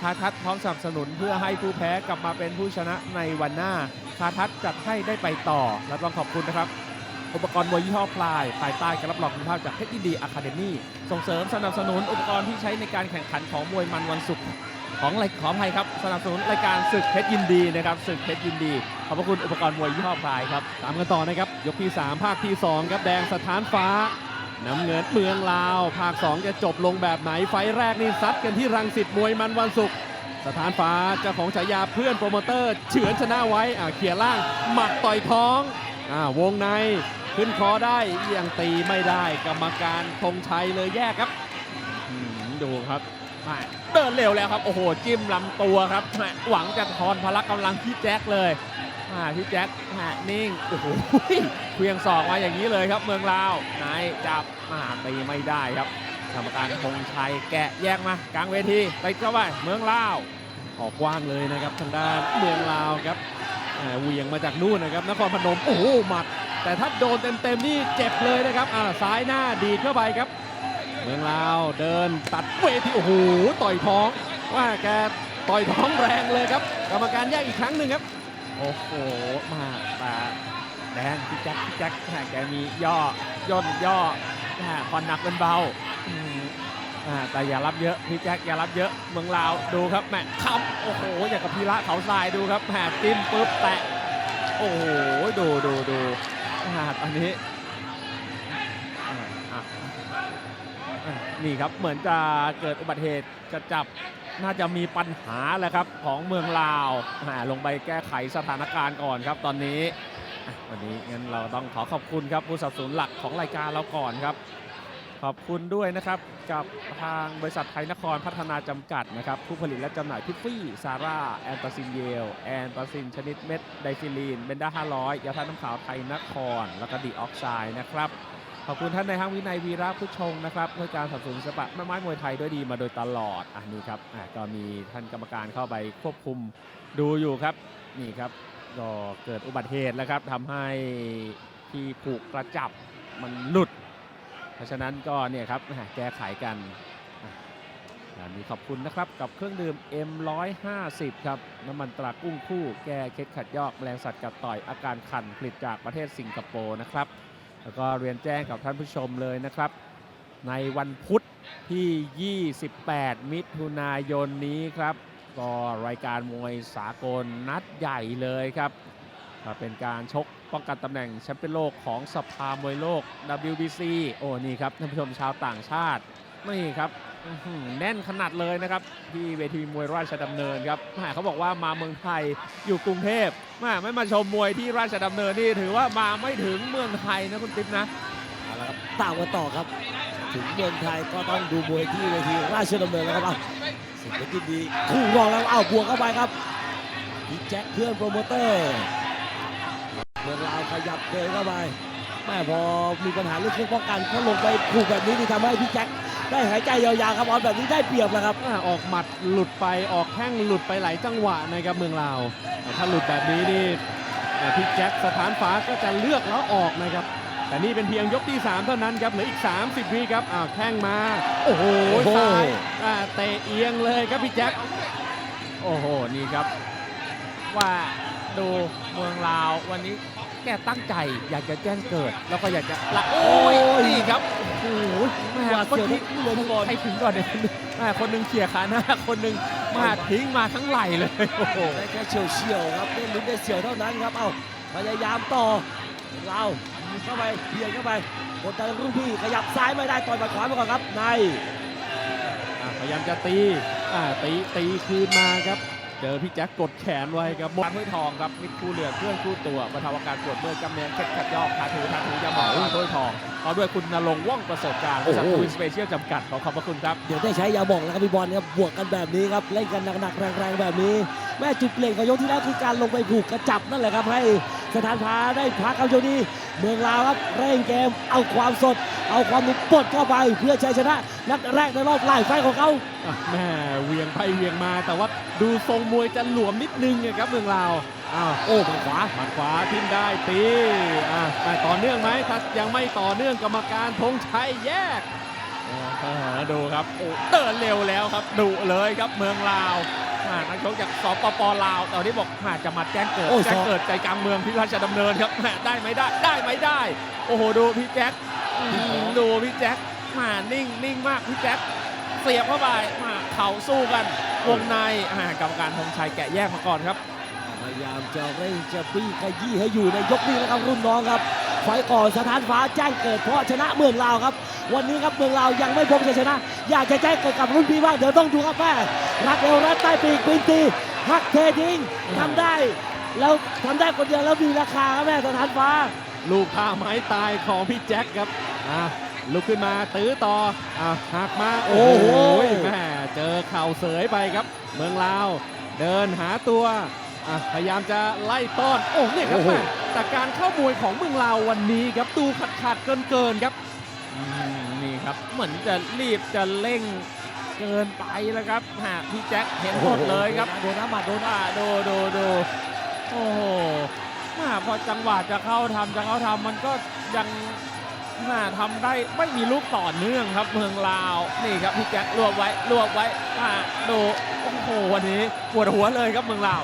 คาทัศน์พร้อมสนับสนุนเพื่อให้ผู้แพ้กลับมาเป็นผู้ชนะในวันหน้า คาทัศน์จัดให้ได้ไปต่อ และต้องขอบคุณนะครับ อุปกรณ์มวยยี่ห้อพลาย ภายใต้การรับรองคุณภาพจากเพชรยินดีอะคาเดมี่ส่งเสริมสนับสนุนอุปกรณ์ที่ใช้ในการแข่งขันของมวยมันวันศุกร์ของรายขออภัยครับสนับสนุนรายการศึกเพชรยินดีนะครับศึกเพชรยินดี ขอบพระคุณอุปกรณ์มวยยี่ห้อพลายครับตามกันต่อนะครับยกที่ 3 ภาคที่2ครับแดงสถานฟ้า น้ำเงินเมืองลาว ภาค 2 จะจบลงแบบไหน ไฟแรกนี่ซัดกันที่รังสิตมวยมันวันศุกร์สถานฟ้าเจ้าของฉายาเพื่อนโปรโมเตอร์เฉือนชนะไว้อ่าเขี่ยล่าง หมัดต่อยท้องอ่าวงในขึ้นคอได้ยังตีไม่ได้กรรมการธงชัยเลยแยกครับดูครับเดินเร็วแล้วครับ โอ้โห จิ้มลำตัวครับ หวังจะทอนพละกำลังพี่แจ็คเลย อ่าพี่แจ็คแม่นิ่ง โอ้โหเควียงศอกมาอย่างนี้เลยครับ เมืองลาวนายจับมาตีไม่ได้ครับกรรมการธงชัยแกะแยกมากลางเวทีไปเข้าไปเมืองลาวออกกว้างเลยนะครับทางด้านเมืองลาวครับอ่าเหวียงมาจากนู่นนะครับนครพนมโอ้โหหมัด แต่ถ้าโดนเต็มๆนี่เจ็บเลยนะครับอ่าซ้ายหน้าดีดเข้าไปครับ เมืองลาวเดินตัดเวทีโอ้โหต่อยท้อง ว่าแกต่อยท้องแรงเลยครับ กรรมการแยกอีกครั้งหนึ่งครับ โอ้โห มาตาแดงพี่แจ็คพี่แจ็คแหแกมีย่อย่นย่อแหมผ่อนหนักเป็นเบาอืมแต่อย่ารับเยอะพี่แจ็คอย่ารับเยอะเมืองลาวดูครับแหมค้ำโอ้โหอย่างกับพีระเขาทรายดูครับแหมจิ้มปุ๊บแตะโอ้โหดูดูดูอ่าตอนนี้อ่านี่ครับเหมือนจะเกิดอุบัติเหตุจะจับ น่าจะมีปัญหาแหละครับของเมืองลาวลงไปแก้ไขสถานการณ์ก่อนครับตอนนี้วันนี้งั้นเราต้องขอขอบคุณครับผู้สนับสนุนหลักของรายการเราก่อนครับ ขอบคุณด้วยนะครับกับทางบริษัทไทยนครพัฒนาจำกัดนะครับผู้ผลิตและจำหน่ายพิฟฟี่ซาร่าแอนตาซินเยลแอนตาซินชนิดเม็ดไดฟิลีนเบนด้า500ยาทาน้ำขาวไทยนคร แล้วก็ดีออกไซด์นะครับ ขอบคุณท่านในายห้างวินัยวีระผู้ชงนะครับเพื่อการสนับสนุนศิลปะแม่ไม้มวยไทยด้วยดีมาโดยตลอดอะนี่ครับอะก็มีท่านกรรมการเข้าไปควบคุมดูอยู่ครับนี่ครับก็เกิดอุบัติเหตุแล้วครับทำให้ที่ผูกกระจับมันหลุด เพราะฉะนั้นก็เนี่ยครับแก้ไขกันอันนี้ขอบคุณนะครับกับเครื่องดื่ม M150 ครับน้ำมันตรากุ้งคู่ แก้เคล็ดขัดยอกแมลงสัตว์กัดต่อยอาการคันผลิตจากประเทศสิงคโปร์นะครับ แล้วก็เรียนแจ้งกับท่านผู้ชมเลยนะครับ ในวันพุธที่ 28 มิถุนายนนี้ครับ ก็รายการมวยสากลนัดใหญ่เลยครับ เป็นการชกป้องกันตำแหน่งแชมป์เปี้ยนโลกของสภามวยโลก WBC โอ้นี่ครับท่านผู้ชมชาวต่างชาตินี่ครับแน่นขนาดเลยนะครับ ที่เวทีมวยราชดำเนินครับเขาบอกว่ามาเมืองไทยอยู่กรุงเทพ แหมไม่มาชมมวยที่ราชดำเนินนี่ถือว่ามาไม่ถึงเมืองไทยนะคุณติ๊บนะเอาละครับตามกันต่อครับ ถึงเมืองไทยก็ต้องดูมวยที่เวทีราชดำเนินแล้วครับเอาสิ่งที่ดีคู่รองแล้วเอาบวกเข้าไปครับพี่แจ็คเพื่อนโปรโมเตอร์เมืองลาวขยับเดินเข้าไปแม่พอมีปัญหาเรื่องเครื่องป้องกันเขาลงไปผูกแบบนี้ที่ทำให้พี่แจ็ค ได้หายใจยาวๆครับเอาแบบนี้ได้เปรียบแล้วครับอ่าออกหมัดหลุดไปออกแข้งหลุดไปหลายจังหวะนะครับเมืองลาวแต่ถ้าหลุดแบบนี้นี่อ่าพี่แจ็คสถานฟ้าก็จะเลือกแล้วออกนะครับ แต่นี่เป็นเพียงยกที่ 3 เท่านั้นครับเหลืออีก 30วิครับอ้าวแข้งมา โอ้โหโอ้โหซ้ายอ่าเตะเอียงเลยครับพี่แจ็คโอ้โหนี่ครับ ว่าดูเมืองลาววันนี้ แกตั้งใจอยากจะแจ้งเกิด แล้วก็อยากจะละโอ้ยนี่ครับโอ้โหแม่หวาดเมื่อเสียวกี้ทั้งเลยทั้งบอลใครถึงก่อนเนี่ยแม่คนหนึ่งเขี่ยขาหน้าคนหนึ่งมาทิ้งมาทั้งไหลเลยโอ้โหได้แค่เฉียวเฉียวๆครับได้ลุ้นได้เฉียวเท่านั้นครับเอาพยายามต่อเราเข้าไปเบียดเข้าไปกดดันรุ่นพี่ขยับซ้ายไม่ได้ต่อยหมัดขวาไปก่อนครับในอ่าพยายามจะตีอ่าตีตีคืนมาครับ เจอพี่แจ็คกดแขนไว้ครับหมดการถ้วยทองครับมิตรคู่เหลือเพื่อนคู่ตัวบรรเทาอาการปวดเมื่อยกำเนิดเคล็ดขัดยอกทาถูทาถูยาหมองถ้วยทองเอาด้วยคุณนรงค์ว่องประสบการณ์บริษัทโอ้โหทวินสเปเชียลจำกัดขอขอบพระคุณครับ เดี๋ยวได้ใช้ยาหม่องแล้วครับพี่บอลครับบวกกันแบบนี้ครับเล่นกันหนักๆแรงๆแบบนี้ แม่จุดเปลี่ยนของยกที่แล้วคือการลงไปผูกกระจับนั่นแหละครับให้ สถานพาได้พักครับโยกนี้เมืองลาวครับเร่งเกมเอาความสด เอาความหนุกปลดเข้าไปเพื่อชัยชนะ นัดแรกในรอบไล่ไฟของเขาอะแม่เหวียงไปเหวียงมา แต่ว่าดูทรงมวยจะหลวมนิดนึงอะครับเมืองลาวอ้าวโอ้หมัดขวาหมัดขวาทิ่มได้ตีอะแต่ต่อเนื่องไหมถ้ายังไม่ต่อเนื่องกรรมการธงชัยแยกโอ้เออดูครับโอ้เดินเร็วแล้วครับดุเลยครับเมืองลาวอ่า นักชกจากสปปลาวตอนนี้บอกหาจะมาแจ้งเกิด โอ้ย แจ้งสองเกิดใจกลางเมืองพิราชดำเนินครับแหม่ได้ไหมได้ ได้ไหมได้ โอ้โห ดูพี่แจ็คอืมดูพี่แจ็คมานิ่งนิ่งมากพี่แจ็คเสียบเข้าไปมาเข่าสู้กัน วงในอ่ากรรมการธงชัยแกะแยกมาก่อนครับ พยายามจะเร่งจะบี้ขยี้ให้อยู่ในยกนี้นะครับรุ่นน้องครับ ไฟล์ก่อนสถานฟ้าแจ้งเกิดเพราะชนะเมืองลาวครับ วันนี้ครับเมืองลาวยังไม่พบชัยชนะ อยากจะแจ้งเกิดกับรุ่นพี่บ้างเดี๋ยวต้องดูครับแม่รัดเอวรัดใต้ปีกบินตีหักเททิ้งทำได้แล้วทำได้คนเดียวแล้วมีราคาครับแม่สถานฟ้า ลูกท่าไม้ตายของพี่แจ็คครับอะลุกขึ้นมาตื้อต่ออะหักมาโอ้โอ้โหโหแม่เจอเข่าเสยไปครับ เมืองลาว เดินหาตัว อะพยายามจะไล่ต้อน โอ้เนี่ยครับโอ้โห แม่แต่การเข้ามวยของเมืองลาววันนี้ครับดูขัดขัดๆเกินเกินๆครับ อืมนี่ครับเหมือนจะรีบจะเร่งเกินไปแล้วครับหากพี่แจ็คเห็นหมดเลยครับโดนน้ำหมัดโดนอ่าดูดูดูโอ้โหมาพอจังหวะจะเข้าทำจะเข้าทำมันก็ยังมาทำได้ไม่มีลูกต่อเนื่องครับเมืองลาวนี่ครับพี่แจ็ครวบไว้รวบไว้มาดูโอ้โหวันนี้ปวดหัวเลยครับเมืองลาว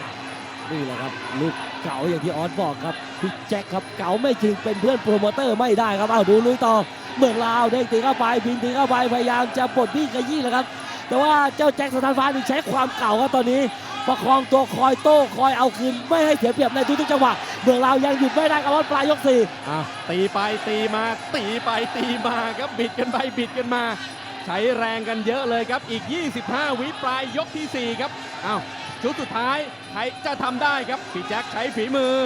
นี่แหละครับลูกเก๋าอย่างที่ออสบอกครับพี่แจ็คครับเก๋าไม่จริงเป็นเพื่อนโปรโมเตอร์ไม่ได้ครับเอาดูลุยต่อเมืองลาวเด้งตีเข้าไปบินตีเข้าไปพยายามจะปลดพี่ขยี้แหละครับ แต่ว่าเจ้าแจ็คสถานฟ้านี่ใช้ความเก่าครับตอนนี้ประคองตัวคอยโต้คอยเอาคืนไม่ให้เสียเปรียบในทุกๆจังหวะเมืองลาวยังหยุดไม่ได้ครับว่าปลายยกสี่อะตีไปตีมาตีไปตีมาครับบิดกันไปบิดกันมา ใช้แรงกันเยอะเลยครับอีก 25 วิปลายยกทีสี่4 ครับอ้าว ชุดสุดท้ายใครจะทำได้ครับพี่แจ็คใช้ฝีมือ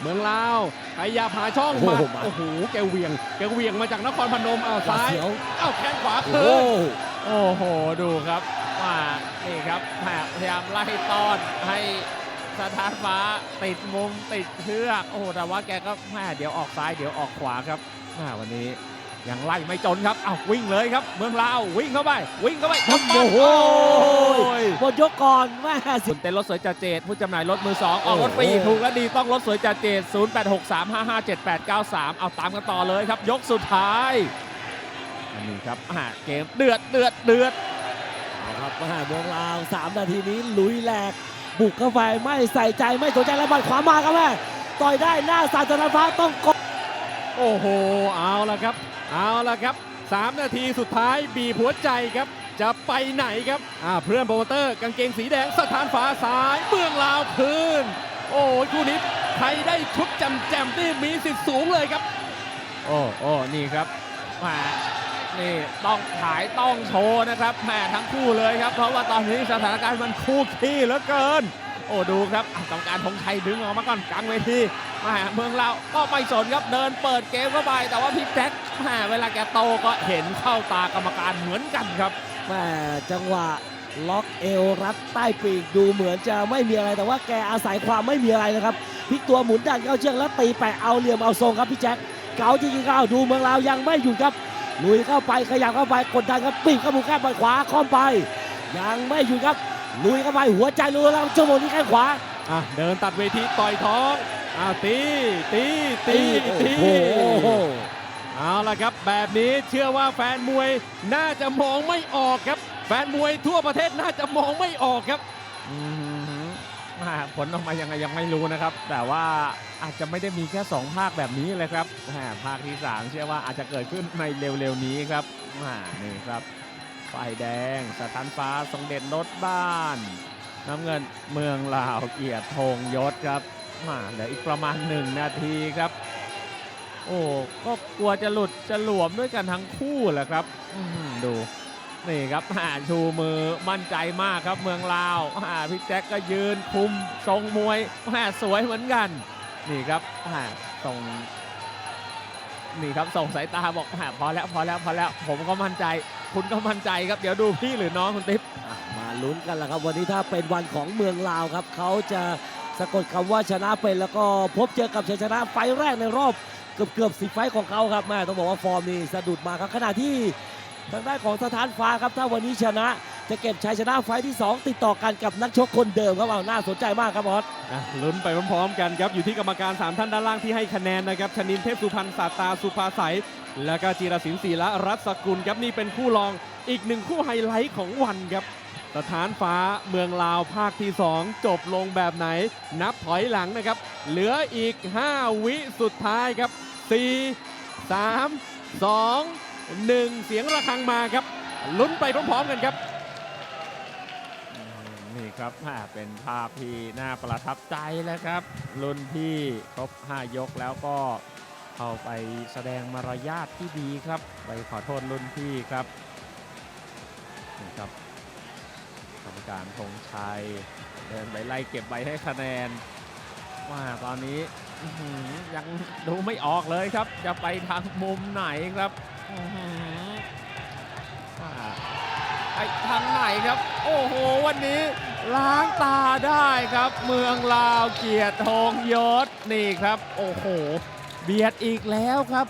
เมืองลาวพยายามหาช่องมา โอ้โหแกเหวียง แกเหวียงมาจากนครพนมอ้าวหวาดซ้ายเสียวอ้าวแข้งขวาโอ้คืโหนโอ้โห ดูครับว่านี่ครับพยายามไล่ต้อนให้สถานฟ้าติดมุมติดเชือก โอ้โห แต่ว่าแกก็แม่เดี๋ยวออกซ้ายเดี๋ยวออกขวาครับแม่วันนี้ ยังไล่ไม่จนครับเอ้าวิ่งเลยครับ เมืองลาววิ่งเข้าไป วิ่งเข้าไปโอ้โหโอ้ยหมดยกก่อนแม่สิคุณเต้นรถสวยจ่าเจดผู้จำหน่ายรถมือสองออกรถฟรีโอ้โหถูกและดีต้องรถสวยจ่าเจด0863557893 เอาตามกันต่อเลยครับ ยกสุดท้ายอันนี้ครับอ่าเกมเดือดเดือดเดือดเอาครับมหาเมืองลาว3นาทีนี้ลุยแหลกบุกเข้าไปไม่ใส่ใจไม่สนใจแล้วบัดขวามาครับแม่ต่อยได้หน้าสาธารณฟ้าต้องกดโอ้โห เอาละครับ เอาละครับ 3 นาทีสุดท้ายบีบหัวใจครับ จะไปไหนครับอ่าเพื่อนโปรโมเตอร์กางเกงสีแดงสถานฟ้าซ้ายเมืองลาวคืน โอ้ยคู่นี้ใครได้ชุดจำแจมๆนี่มีสิทธิ์สูงเลยครับ โอ้โอ้นี่ครับแหมนี่ต้องขายต้องโชว์นะครับแหมทั้งคู่เลยครับ เพราะว่าตอนนี้สถานการณ์มันคู่ขี้เหลือเกิน โอ้ดูครับกรรมการธงชัยดึงออกมาก่อนกลางเวทีแหมเมืองเราก็ไม่สนครับเดินเปิดเกมเข้าไป แต่ว่าพี่แจ็คแหมเวลาแกโตก็เห็นเข้าตากรรมการเหมือนกันครับแม่จังหวะล็อกเอวรัดใต้ปีกดูเหมือนจะไม่มีอะไรแต่ว่าแกอาศัยความไม่มีอะไรนะครับพลิกตัวหมุนดันเข้าเชือกแล้วตีแปะเอาเหลี่ยมเอาทรงครับพี่แจ็คเก๋าจริงๆก็เอาดูเมืองลาวยังไม่หยุดครับลุยเข้าไปขยับเข้าไปกดดันครับปีกเข้ามุมแก้มไปขวาค้อมไป ยังไม่หยุดครับ ลุยเข้าไปหัวใจลุยแล้วชั่วโมงนี้แข้งขวาอะเดินตัดเวทีต่อยท้องอ่าตีตีตีตีโอ้โหเอาละครับ แบบนี้เชื่อว่าแฟนมวยน่าจะมองไม่ออกครับ แฟนมวยทั่วประเทศน่าจะมองไม่ออกครับอืมอ่าผลออกมายังไงยังไม่รู้นะครับ แต่ว่าอาจจะไม่ได้มีแค่ 2 ภาคแบบนี้เลยครับอ่าภาคที่ 3 เชื่อว่าอาจจะเกิดขึ้นในเร็วๆนี้ครับอ่านี่ครับ ฝ่ายแดงสถานฟ้าทรงเด่นรถบ้าน น้ำเงินเมืองลาวเกียรติธงยศครับมาเหลืออีกประมาณ1นาทีครับ โอ้ก็กลัวจะหลุดจะหลวมด้วยกันทั้งคู่แหละครับดูนี่ครับหาชูมือมั่นใจมากครับเมืองลาวหาพี่แจ็คก็ยืนคุมทรงมวยหาสวยเหมือนกัน นี่ครับหาส่งนี่ครับส่งสายตาบอกหาพอแล้วพอแล้วพอแล้วผมก็มั่นใจ คุณก็มั่นใจครับ เดี๋ยวดูพี่หรือน้องคุณติ๊บอะมาลุ้นกันแล้วครับ วันนี้ถ้าเป็นวันของเมืองลาวครับ เขาจะสะกดคำว่าชนะเป็นแล้วก็พบเจอกับชัยชนะไฟล์แรกในรอบเกือบเกือบสิไฟล์ของเขาครับแม่ต้องบอกว่าฟอร์มนี่สะดุดมาครับขณะที่ทางด้านของสถานฟ้าครับ ถ้าวันนี้ชนะจะเก็บชัยชนะไฟล์ที่ 2 ติดต่อกันกับนักชกคนเดิมครับเอาน่าสนใจมากครับบอสอะลุ้นไปพร้อมๆกันครับ อยู่ที่กรรมการ 3 ท่านด้านล่างที่ให้คะแนนนะครับชนินเทพสุพรรณสาตาสุภาใส แล้วก็จีรศิลป์ศรีละรัศกุลครับนี่เป็นคู่รองอีกหนึ่งคู่ไฮไลท์ของวันครับ สถานฟ้าเมืองลาวภาคที่ 2 จบลงแบบไหน นับถอยหลังนะครับ เหลืออีก 5 วิสุดท้ายครับ 4 3 2 1 เสียงระฆังมาครับ ลุ้นไปพร้อมๆกันครับ นี่ครับอ่เป็นภาพที่น่าประทับใจแล้วครับ รุ่นพี่ครบ 5 ยกแล้วก็ เข้าไปแสดงมารยาทที่ดีครับ ไปขอโทษรุ่นพี่ครับนี่ครับกรรมการธงชัยเดินไปไล่เก็บใบให้คะแนนว่าตอนนี้ยังดูไม่ออกเลยครับ จะไปทางมุมไหนครับอื้อทางไหนครับ โอ้โห วันนี้ล้างตาได้ครับ เมืองลาวเกียรติธงยศนี่ครับ โอ้โห เบียดอีกแล้วครับ